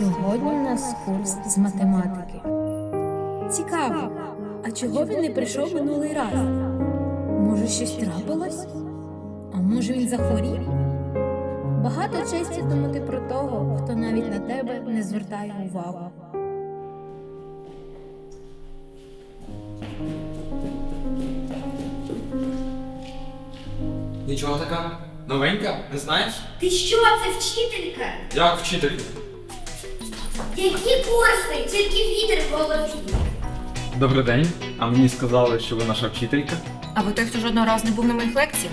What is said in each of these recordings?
Сьогодні у нас курс з математики. Цікаво, а чого він не прийшов минулий раз? Може, щось трапилось? А може він захворів? Багато честі думати про того, хто навіть на тебе не звертає увагу. Нічого така? Новенька? Не знаєш? Ти що, це вчителька? Як вчителька? Які курси? Тільки вітер в голові. Добрий день. А мені сказали, що ви наша вчителька. А ви той, хто жодного разу не був на моїх лекціях?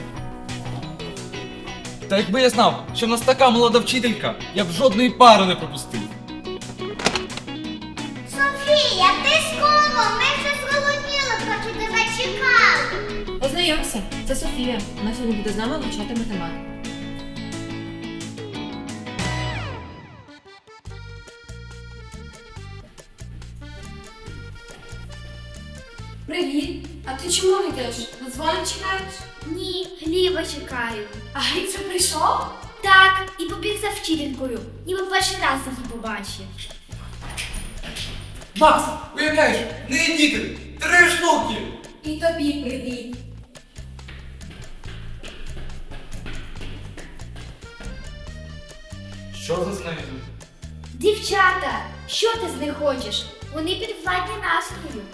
Та якби я знав, що в нас така молода вчителька, я б жодної пари не пропустив. Софія, ти скоро, ми вже зголодніли, поки тебе чекали. Ознайомся, це Софія. Вона сьогодні буде з нами вивчати математику. Привіт! А ти чому не йдеш? На дзвоник чекаєш? Ні, Гліба чекаю. А Гліб вже прийшов? Так, і побіг за вчителькою, ніби перший раз її побачив. Макс, уявляєш, не діти! Три штуки! І тобі привіт. Що за знизу? Дівчата, що ти з них хочеш? Вони підвладні настрою.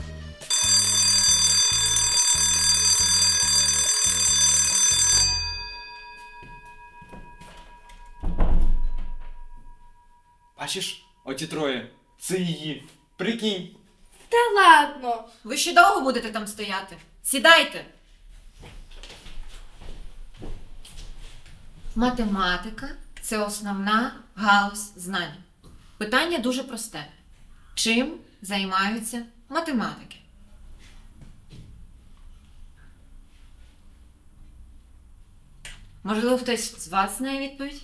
Бачиш, оті троє. Це її. Прикинь. Та ладно. Ви ще довго будете там стояти? Сідайте. Математика це основна галузь знань. Питання дуже просте. Чим займаються математики? Можливо, хтось з вас знає відповідь?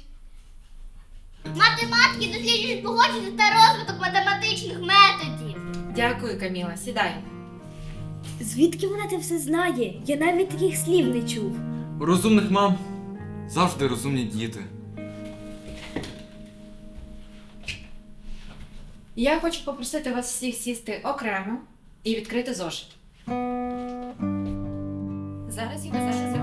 Математики досліджують погодження та розвиток математичних методів. Дякую, Каміла. Сідай. Звідки вона це все знає? Я навіть таких слів не чув. У розумних мам завжди розумні діти. Я хочу попросити вас всіх сісти окремо і відкрити зошит. Зараз я зараз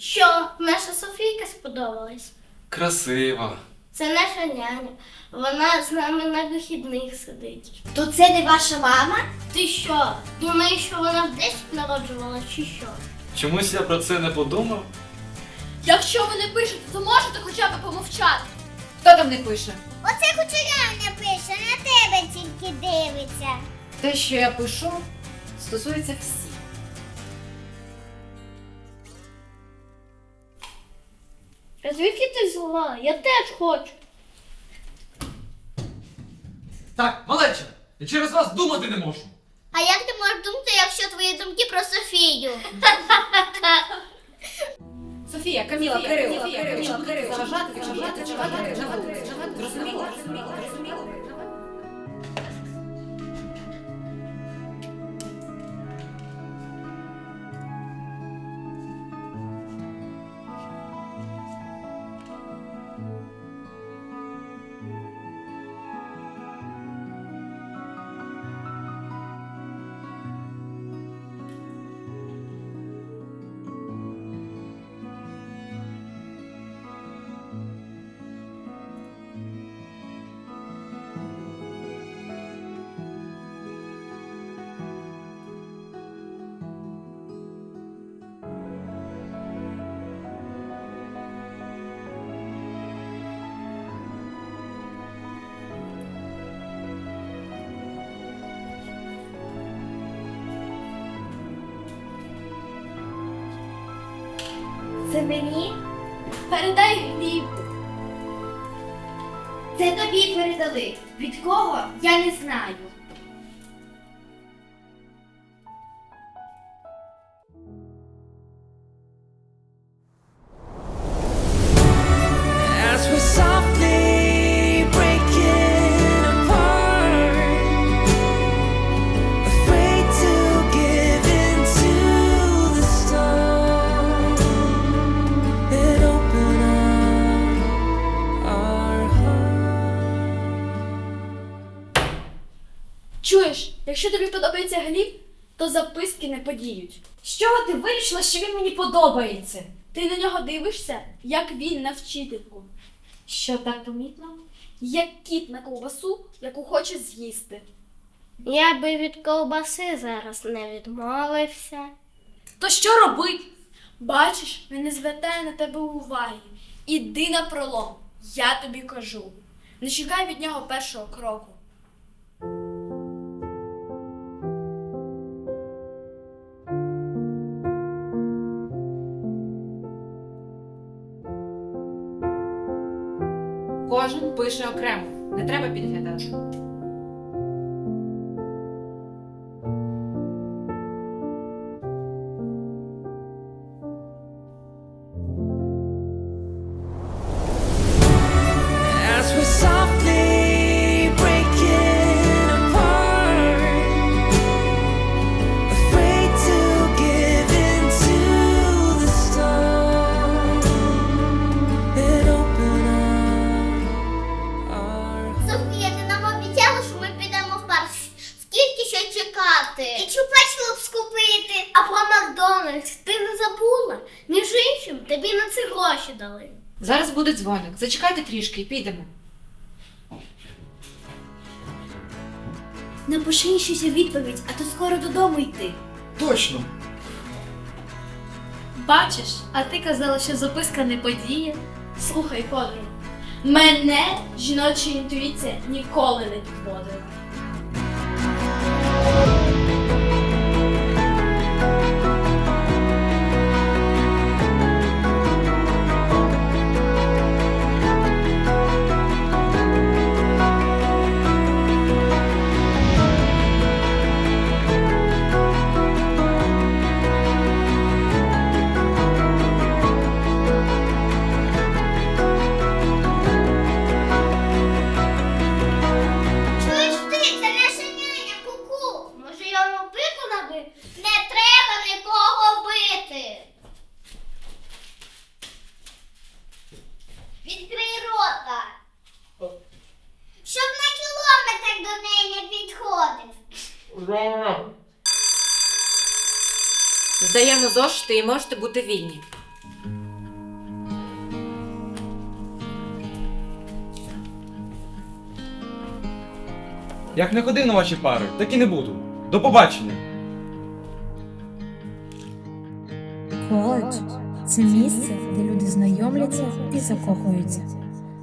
Що, наша Софійка сподобалась? Красива. Це наша няня. Вона з нами на вихідних сидить. То це не ваша мама? Ти що? Думаєш, що вона в 10 народжувала чи що? Чомусь я про це не подумав. Якщо ви не пишете, то можете хоча б помовчати. Хто там не пише? Оце кучерявня пише, на тебе тільки дивиться. Те, що я пишу, стосується всіх. Звідки ти взяла? Я теж хочу. Так, малеча, я через вас думати не можу. А як ти можеш думати, якщо твої думки про Софію? Софія, Каміла, Кирило, Кирило, Кирило, заважати, заважати, заважати, заважати. Зрозуміло? Зрозуміло? Це мені? Передай хліб. Це тобі передали. Від кого? Я не знаю. Якщо тобі подобається Гліб, то записки не подіють. З чого ти вирішила, що він мені подобається? Ти на нього дивишся, як він на вчительку, Що так помітно? як кіт на ковбасу, яку хоче з'їсти. Я би від ковбаси зараз не відмовився. То що робить? Бачиш, він не звертає на тебе уваги. Іди на пролом, я тобі кажу. Не чекай від нього першого кроку. Кожен пише окремо, не треба підглядати. Гроші дали. Зараз буде дзвоник. Зачекайте трішки і підемо. Напиши щось у відповідь, а то скоро додому йти. Точно. Бачиш, а ти казала, що записка не подіє. Слухай, подругу, мене жіноча інтуїція ніколи не підводила. Здаємо зошити і можете бути вільні. Як не ходив на ваші пари, так і не буду. До побачення. Коледж це місце, де люди знайомляться і закохуються.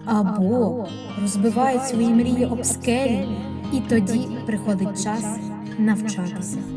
Або розбивають свої мрії об скелі, і тоді приходить час навчатися.